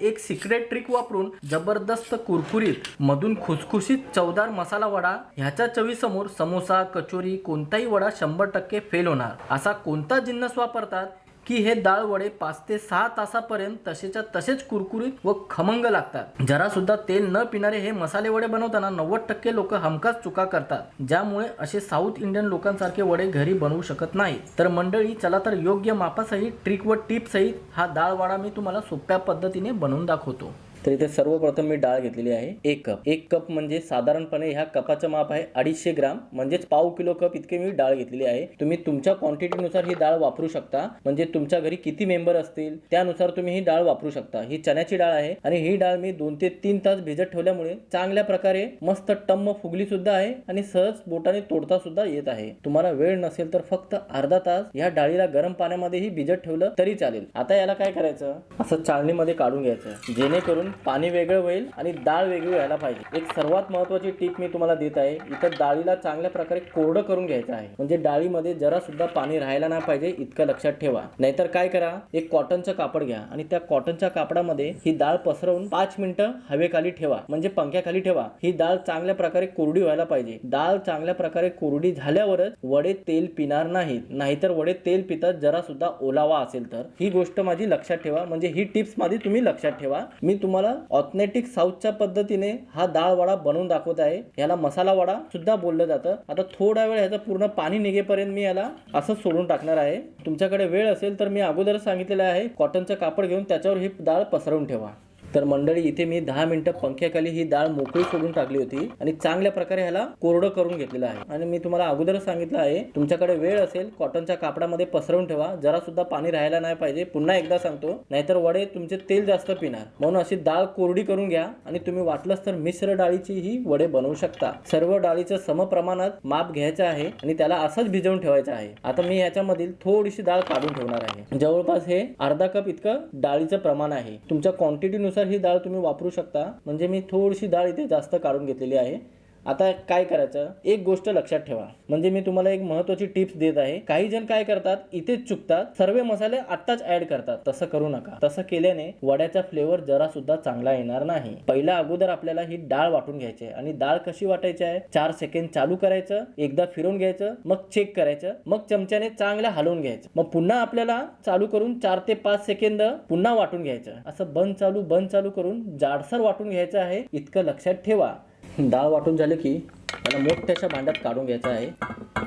एक secret trick वापरून जबरदस्त कुरकुरीत मधून खुसखुशीत चवदार मसाला वडा ह्याच्या चवीसमोर समोसा कचोरी कोणताही वडा शंभर टक्के फेल होणार. असा कोणता जिन्नस वापरतात? की हे डाळ वडे पाच ते सहा तासापर्यंत तसेच्या तसेच कुरकुरीत व खमंग लागतात. जरा सुद्धा तेल न पिणारे हे मसाले वडे बनवताना नव्वद टक्के लोक हमखास चुका करतात. ज्यामुळे असे साऊथ इंडियन लोकांसारखे वडे घरी बनवू शकत नाही तर मंडळी चला तर योग्य मापासहित ट्रिक व टिप सहित हा डाळ वडा मी तुम्हाला सोप्या पद्धतीने बनवून दाखवतो. तर इथे सर्वप्रथम मी डाळ घेतलेली आहे एक कप. एक कप म्हणजे साधारणपणे ह्या कपाचं माप आहे अडीचशे ग्राम. म्हणजेच पाव किलो कप इतके मी डाळ घेतलेली आहे. तुम्ही तुमच्या क्वांटिटीनुसार ही डाळ वापरू शकता. म्हणजे तुमच्या घरी किती मेंबर असतील त्यानुसार तुम्ही ही डाळ वापरू शकता. ही चण्याची डाळ आहे आणि ही डाळ मी दोन ते तीन तास भिजत ठेवल्यामुळे चांगल्या प्रकारे मस्त टम्म फुगली सुद्धा आहे आणि सहज बोटाने तोडता सुद्धा येत आहे. तुम्हाला वेळ नसेल तर फक्त अर्धा तास या डाळीला गरम पाण्यामध्येही भिजत ठेवलं तरी चालेल. आता याला काय करायचं? असं चाळणीमध्ये काढून घ्यायचं. जेणेकरून पाणी वेगळं होईल आणि डाळ वेगळी व्हायला पाहिजे. एक सर्वात महत्वाची टीप मी तुम्हाला देत आहे इथं डाळीला चांगल्या प्रकारे कोरडं करून घ्यायचं आहे. म्हणजे डाळीमध्ये जरा सुद्धा पाणी राहायला नाही पाहिजे इतकं लक्षात ठेवा. नाहीतर काय करा एक कॉटनचं कापड घ्या आणि त्या कॉटनच्या कापडामध्ये ही डाळ पसरवून पाच मिनिटं हवेखाली ठेवा. म्हणजे पंख्याखाली ठेवा. ही डाळ चांगल्या प्रकारे कोरडी व्हायला पाहिजे. डाळ चांगल्या प्रकारे कोरडी झाल्यावरच वडे तेल पिणार नाहीत. नाहीतर वडे तेल पितात जरा सुद्धा ओलावा असेल तर. ही गोष्ट माझी लक्षात ठेवा. म्हणजे ही टिप्स माझी तुम्ही लक्षात ठेवा. मी तुम्हाला ऑथेंटिक साऊथच्या पद्धतीने हा डाळ वडा बनवून दाखवत आहे. याला मसाला वडा सुद्धा बोललं जातं. आता थोडा वेळ ह्याचं पूर्ण पाणी निघेपर्यंत मी याला असं सोडून टाकणार आहे. तुमच्याकडे वेळ असेल तर मी अगोदर सांगितलेलं आहे. कॉटनचं कापड घेऊन त्याच्यावर ही डाळ पसरवून ठेवा. तर मंडळी इथे मी दहा मिनिटं पंख्याखाली ही डाळ मोकळी सोडून टाकली होती आणि चांगल्या प्रकारे ह्याला कोरडं करून घेतलेलं आहे. आणि मी तुम्हाला अगोदर सांगितलं आहे तुमच्याकडे वेळ असेल कॉटनच्या कापडामध्ये पसरवून ठेवा. जरा सुद्धा पाणी राहायला नाही पाहिजे. पुन्हा एकदा सांगतो नाहीतर वडे तुमचे तेल जास्त पिणार. म्हणून अशी डाळ कोरडी करून घ्या आणि तुम्ही वाटलंच तर मिश्र डाळीची ही वडे बनवू शकता. सर्व डाळीचं समप्रमाणात माप घ्यायचं आहे आणि त्याला असंच भिजवून ठेवायचं आहे. आता मी ह्याच्यामधील थोडीशी डाळ काढून ठेवणार आहे. जवळपास हे अर्धा कप इतकं डाळीचं प्रमाण आहे. तुमच्या क्वांटिटीनुसार ही डाळ तुम्ही वापरू शकता. म्हणजे मी थोडीशी डाळ इथे जास्त काढून घेतलेली आहे. आता काय करायचं? एक गोष्ट लक्षात ठेवा. म्हणजे मी तुम्हाला एक महत्वाची टिप्स देत आहे. काही जण काय करतात? इथेच चुकतात. सर्व मसाले आत्ताच ऍड करतात. तसं करू नका. तसं केल्याने वड्याचा फ्लेवर जरा सुद्धा चांगला येणार नाही. पहिल्या अगोदर आपल्याला ही डाळ वाटून घ्यायची आहे. आणि डाळ कशी वाटायची आहे? चार सेकंड चालू करायचं. एकदा फिरून घ्यायचं. मग चेक करायचं. मग चमच्याने चांगलं हलवून घ्यायचं. मग पुन्हा आपल्याला चालू करून चार ते पाच सेकंद पुन्हा वाटून घ्यायचं. असं बंद चालू बंद चालू करून जाडसर वाटून घ्यायचं आहे. इतकं लक्षात ठेवा. डाळ वाटून झाले की याला मोठ्याशा भांड्यात काढून घ्यायचं आहे.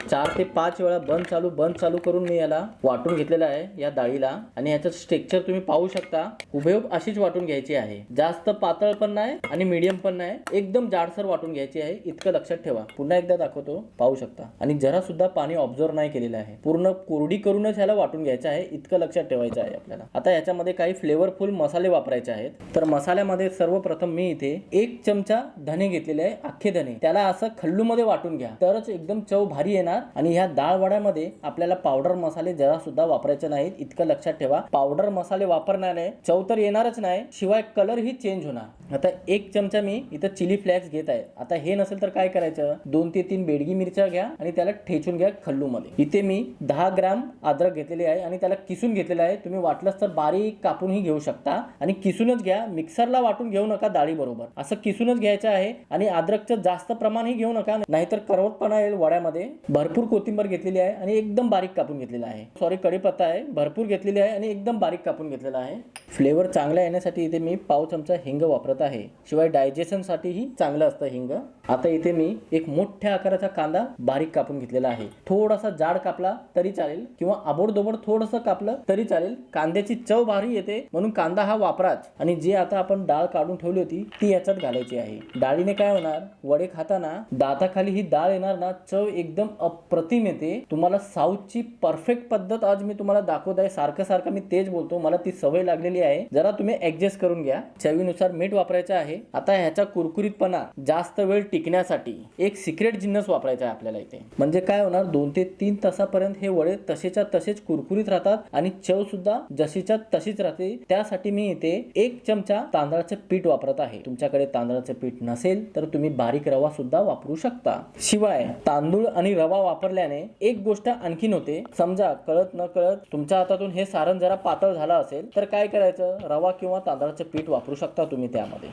चार ते पाच वेळा बंद चालू बंद चालू करून मी याला वाटून घेतलेलं आहे या डाळीला. आणि याचं स्ट्रेक्चर तुम्ही पाहू शकता. उभेउभ अशीच वाटून घ्यायची आहे. जास्त पातळ पण नाही आणि मीडियम पण नाही. एकदम जाडसर वाटून घ्यायची आहे. इतकं लक्षात ठेवा. पुन्हा एकदा दाखवतो. पाहू शकता. आणि जरा सुद्धा पाणी ऑब्झर्व नाही केलेलं आहे. पूर्ण कोरडी करूनच ह्याला वाटून घ्यायचं आहे. इतकं लक्षात ठेवायचं आहे आपल्याला. आता याच्यामध्ये काही फ्लेवरफुल मसाले वापरायचे आहेत. तर मसाल्यामध्ये सर्वप्रथम मी इथे एक चमचा धने घेतलेले आहे. अख्खे धने त्याला असं खल्लूमध्ये वाटून घ्या. तरच एकदम चव भारी येणार आणि ह्या डाळ वड्यामध्ये आपल्याला पावडर मसाले जरा सुद्धा वापरायचे नाहीत. इतकं लक्षात ठेवा. पावडर मसाले वापरण्याने चव तर येणारच नाही शिवाय कलर ही चेंज होणार. आता एक चमचा मी इथं चिली फ्लॅक्स घेत आहे. आता हे नसेल तर काय करायचं? दोन ते तीन बेडगी मिरच्या घ्या आणि त्याला ठेचून घ्या खल्लूमध्ये. इथे मी दहा ग्राम अद्रक घेतलेली आहे आणि त्याला किसून घेतलेलं आहे. तुम्ही वाटलंच तर बारीक कापूनही घेऊ शकता आणि किसूनच घ्या. मिक्सरला वाटून घेऊ नका डाळी बरोबर. असं किसूनच घ्यायचं आहे आणि अद्रकचं जास्त प्रमाणही घेऊ नका. नाहीतर करवटपणा येईल वड्यामध्ये. भरपूर कोथिंबर घेतलेली आहे आणि एकदम बारीक कापून घेतलेला आहे. सॉरी कढीपत्ता आहे. भरपूर घेतलेली आहे आणि एकदम बारीक कापून घेतलेला आहे. फ्लेवर चांगला येण्यासाठी इथे मी पाव चमचा हिंग वापरत आहे. शिवाय डायजेशनसाठीही चांगलं असतं हिंग. आता इथे मी एक मोठ्या आकाराचा कांदा बारीक कापून घेतलेला आहे. थोडासा जाड कापला तरी चालेल किंवा आबोडदोबड थोडस कापलं तरी चालेल. कांद्याची चव भारी येते म्हणून कांदा हा वापराच. आणि जे आता आपण डाळ काढून ठेवली होती ती याच्यात घालायची आहे. डाळीने काय होणार? वडे खाताना दाताखाली ही डाळ येणार ना चव एकदम अप्रतिम येते. तुम्हाला साऊथची परफेक्ट पद्धत आज मी तुम्हाला दाखवत आहे. सारखं सारखं मी तेच बोलतो. मला ती सवय लागलेली आहे. जरा तुम्ही ऍडजस्ट करून घ्या. चवीनुसार मीठ वापरायचं आहे. आता ह्याचा कुरकुरीतपणा जास्त वेळ टिक टिकण्यासाठी एक सिक्रेट जिन्नस वापरायचा आहे आपल्याला इथे. म्हणजे काय होणार? दोन ते तीन तासापर्यंत हे वडे तसेच्या तसेच कुरकुरीत राहतात आणि चव सुद्धा जशीच्या तशीच राहते. त्यासाठी मी इथे एक चमचा तांदळाचं पीठ वापरत आहे. तुमच्याकडे तांदळाचं पीठ नसेल तर तुम्ही बारीक रवा सुद्धा वापरू शकता. शिवाय तांदूळ आणि रवा वापरल्याने एक गोष्ट आणखीन होते. समजा कळत न कळत तुमच्या हातातून हे सारण जरा पातळ झालं असेल तर काय करायचं? रवा किंवा तांदळाचं पीठ वापरू शकता तुम्ही त्यामध्ये.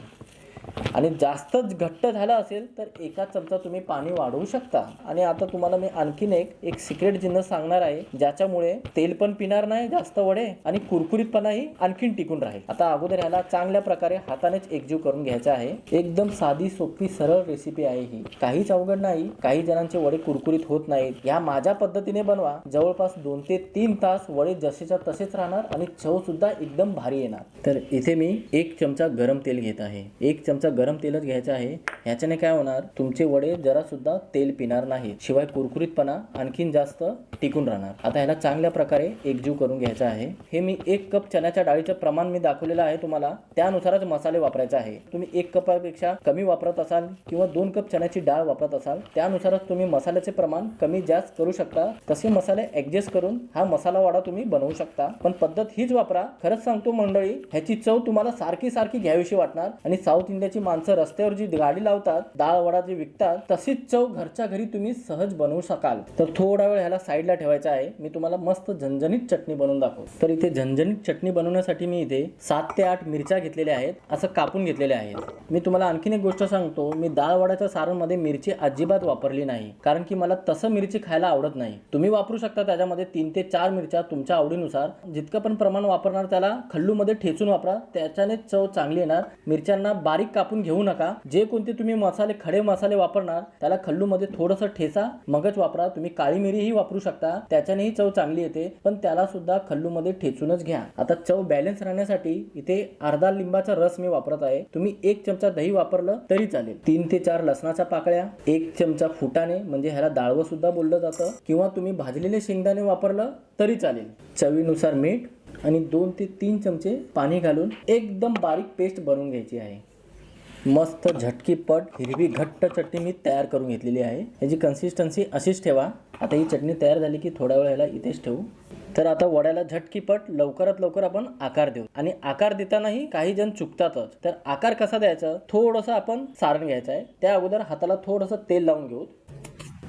आणि जास्तच घट्ट झालं असेल तर एका चमचा तुम्ही पाणी वाढवू शकता. आणि आता तुम्हाला मी आणखीन एक एक सिक्रेट जिन्नस सांगणार आहे ज्याच्यामुळे तेल पण पिणार नाही जास्त वडे आणि कुरकुरीतपणाही आणखीन टिकून राहील. आता अगोदर ह्याला चांगल्या प्रकारे हातानेच एकजीव करून घ्यायचा आहे. एकदम साधी सोपी सरळ रेसिपी आहे ही. काहीच अवघड नाही. काही जणांचे वडे कुरकुरीत होत नाहीत. या माझ्या पद्धतीने बनवा. जवळपास दोन ते तीन तास वडे जसेच्या तसेच राहणार आणि चव सुद्धा एकदम भारी येणार. तर इथे मी एक चमचा गरम तेल घेत आहे. एक चमचा गरम तेलच घ्यायचं आहे. ह्याच्याने काय होणार? तुमचे वडे जरा सुद्धा तेल पिणार नाही शिवाय कुरकुरीतपणा आणखीन जास्त टिकून राहणार. आता ह्याला चांगल्या प्रकारे एकजीव करून घ्यायचा आहे. हे मी एक कप चण्याच्या डाळीचं प्रमाण मी दाखवलेलं आहे तुम्हाला. त्यानुसारच मसाले वापरायचे आहे. तुम्ही एक कपापेक्षा कमी वापरत असाल किंवा दोन कप चण्याची डाळ वापरत असाल त्यानुसारच तुम्ही मसाल्याचे प्रमाण कमी जास्त करू शकता. तसे मसाले ऍडजस्ट करून हा मसाला वाडा तुम्ही बनवू शकता. पण पद्धत हीच वापरा. खरंच सांगतो मंडळी ह्याची चव तुम्हाला सारखी सारखी घ्यावीशी वाटणार आणि साऊथ इंडियाची माणसं रस्त्यावर जी गाडी लावतात डाळ वडा जे विकतात तशीच चव घरच्या घरी तुम्ही सहज बनवू शकाल. तर थोडा वेळ ह्याला साईडला ठेवायचा आहे. मी तुम्हाला मस्त झणझणीत चटणी बनवून दाखवतो. तर इथे झणझणीत चटणी बनवण्यासाठी मी इथे सात ते आठ मिरच्या घेतलेल्या आहेत असं कापून घेतलेल्या आहेत. मी तुम्हाला आणखीन एक गोष्ट सांगतो. मी डाळ वड्याच्या सारणमध्ये मिरची अजिबात वापरली नाही कारण की मला तसं मिरची खायला आवडत नाही. तुम्ही वापरू शकता त्याच्यामध्ये तीन ते चार मिरच्या तुमच्या आवडीनुसार. जितकं पण प्रमाण वापरणार त्याला खल्लूमध्ये ठेचून वापरा. त्याच्याने चव चांगली येणार. मिरच्यांना बारीक कापून घेऊ नका. जे कोणते तुम्ही मसाले खडे मसाले वापरणार त्याला खल्लूमध्ये थोडंसं ठेचा मगच वापरा. तुम्ही काळी मिरीही वापरू शकता. त्याच्यानेही चव चांगली येते पण त्याला सुद्धा खल्लूमध्ये ठेचूनच घ्या. आता चव बॅलन्स राहण्यासाठी इथे अर्धा लिंबाचा रस मी वापरत आहे. तुम्ही एक चमचा दही वापरलं तरी चालेल. तीन ते चार लसणाच्या पाकळ्या एक चमचा फुटाणे म्हणजे ह्याला डाळवं सुद्धा बोललं जातं. किंवा तुम्ही भाजलेले शेंगदाणे वापरलं तरी चालेल. चवीनुसार मीठ आणि दोन ते तीन चमचे पाणी घालून एकदम बारीक पेस्ट बनवून घ्यायची आहे. मस्त झटकीपट हिरवी घट्ट चटणी मी तयार करून घेतलेली आहे. याची कन्सिस्टन्सी अशीच ठेवा. आता ही चटणी तयार झाली की थोड्या वेळ ह्याला इथेच ठेवू. तर आता वड्याला झटकीपट लवकरात लवकर आपण आकार देऊ. आणि आकार देतानाही काही जण चुकतातच. तर आकार कसा द्यायचा? थोडंसं आपण सारण घ्यायचं आहे. त्या अगोदर हाताला थोडंसं तेल लावून घेऊ.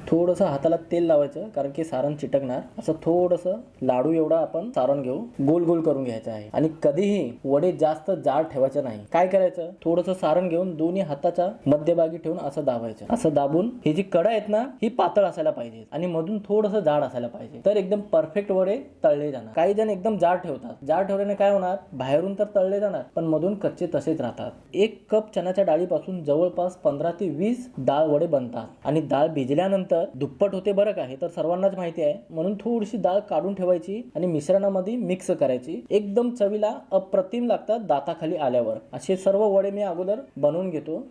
थोडंसं हाताला तेल लावायचं कारण की सारण चिटकणार. असं थोडंसं लाडू एवढा आपण सारण घेऊ गोल गोल करून घ्यायचं आहे. आणि कधीही वडे जास्त जाड ठेवायचं नाही. काय करायचं? थोडंसं सारण घेऊन दोन्ही हाताच्या मध्यभागी ठेवून असं दाबायचं. असं दाबून ही जी कडा आहेत ना ही पातळ असायला पाहिजे. आणि मधून थोडंसं जाड असायला पाहिजे. तर एकदम परफेक्ट वडे तळले जाणार. काही जण एकदम जाड ठेवतात. जाड ठेवल्याने काय होणार? बाहेरून तर तळले जाणार पण मधून कच्चे तसेच राहतात. एक कप चण्याच्या डाळीपासून जवळपास पंधरा ते वीस डाळ वडे बनतात. आणि डाळ भिजल्यानंतर दुप्पट होते बरं का हे तर सर्वांनाच माहिती आहे. म्हणून थोडीशी डाळ काढून ठेवायची आणि मिश्रणामध्ये मिक्स करायची. एकदम चवीला अप्रतिम लागतात दाताखाली आल्यावर. असे सर्व वडे मी अगोदर बनवून घेतो.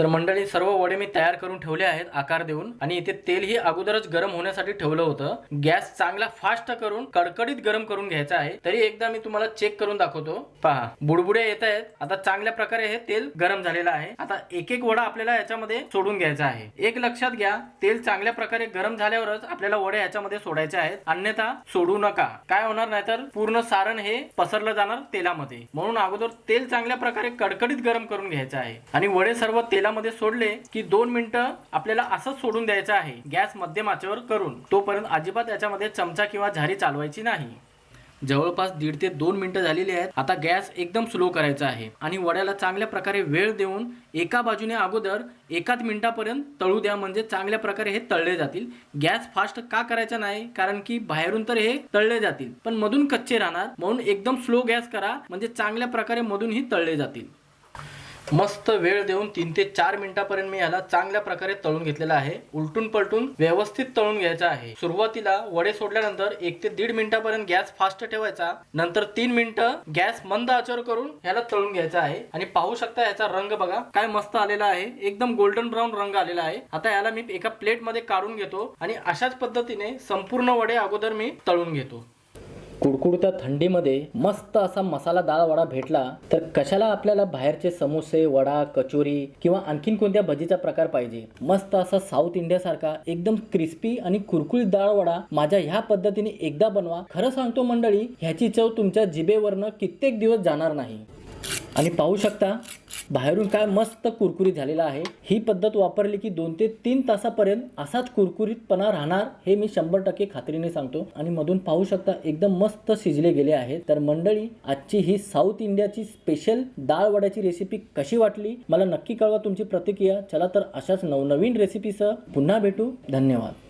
तर मंडळी सर्व वडे मी तयार करून ठेवले आहेत आकार देऊन. आणि इथे तेल ही अगोदरच गरम होण्यासाठी ठेवलं होतं. गॅस चांगला फास्ट करून कडकडीत गरम करून घ्यायचा आहे. तरी एकदा मी तुम्हाला चेक करून दाखवतो. पहा बुडबुडे येत आहेत. आता चांगल्या प्रकारे हे तेल गरम झालेलं आहे. आता एक एक वडा आपल्याला याच्यामध्ये सोडून घ्यायचा आहे. एक लक्षात घ्या तेल चांगल्या प्रकारे गरम झाल्यावरच आपल्याला वडे याच्यामध्ये सोडायचे आहेत. अन्यथा सोडू नका. काय होणार नाहीतर पूर्ण सारण हे पसरलं जाणार तेलामध्ये. म्हणून अगोदर तेल चांगल्या प्रकारे कडकडीत गरम करून घ्यायचं आहे. आणि वडे सर्व तेला तेलामध्ये सोडले की दोन मिनिटं आपल्याला असंच सोडून द्यायचं आहे. गॅस मध्यम आचेवर करून. तोपर्यंत अजिबात याच्यामध्ये चमचा किंवा झारी चालवायची नाही. जवळपास दीड ते दोन मिनिटं झालेली आहेत. आता गॅस एकदम स्लो करायचा आहे. आणि वड्याला चांगल्या प्रकारे वेळ देऊन एका बाजूने अगोदर एकाच मिनिटापर्यंत तळू द्या. म्हणजे चांगल्या प्रकारे हे तळले जातील. गॅस फास्ट का करायचा नाही? कारण की बाहेरून तर हे तळले जातील. पण मधून कच्चे राहणार. म्हणून एकदम स्लो गॅस करा. म्हणजे चांगल्या प्रकारे मधूनही तळले जातील. मस्त वेळ देऊन तीन ते चार मिनिटापर्यंत मी याला चांगल्या प्रकारे तळून घेतलेला आहे. उलटून पलटून व्यवस्थित तळून घ्यायचा आहे. सुरुवातीला वडे सोडल्यानंतर एक ते दीड मिनिटापर्यंत गॅस फास्ट ठेवायचा. नंतर तीन मिनिटं गॅस मंद आचर करून याला तळून घ्यायचा आहे. आणि पाहू शकता याचा रंग बघा काय मस्त आलेला आहे. एकदम गोल्डन ब्राऊन रंग आलेला आहे. आता याला मी एका प्लेटमध्ये काढून घेतो आणि अशाच पद्धतीने संपूर्ण वडे अगोदर मी तळून घेतो. कुडकुडत्या थंडीमध्ये मस्त असा मसाला डाळ वडा भेटला तर कशाला आपल्याला बाहेरचे समोसे वडा कचोरी किंवा आणखीन कोणत्या भजीचा प्रकार पाहिजे? मस्त असा साऊथ इंडियासारखा एकदम क्रिस्पी आणि कुरकुरीत डाळ वडा माझ्या ह्या पद्धतीने एकदा बनवा. खरं सांगतो मंडळी ह्याची चव तुमच्या जिभेवरनं कित्येक दिवस जाणार नाही. आणि पाहू शकता बाहेरून काय मस्त कुरकुरीत झालेला आहे. ही पद्धत वापरली की दोन ते तीन तासापर्यंत असाच कुरकुरीतपणा राहणार हे मी शंभर टक्के खात्रीने सांगतो. आणि मधून पाहू शकता एकदम मस्त शिजले गेले आहेत तर मंडळी आजची ही साऊथ इंडियाची स्पेशल डाळ वड्याची रेसिपी कशी वाटली? मला नक्की कळवा तुमची प्रतिक्रिया. चला तर अशाच नवनवीन रेसिपीसह पुन्हा भेटू. धन्यवाद.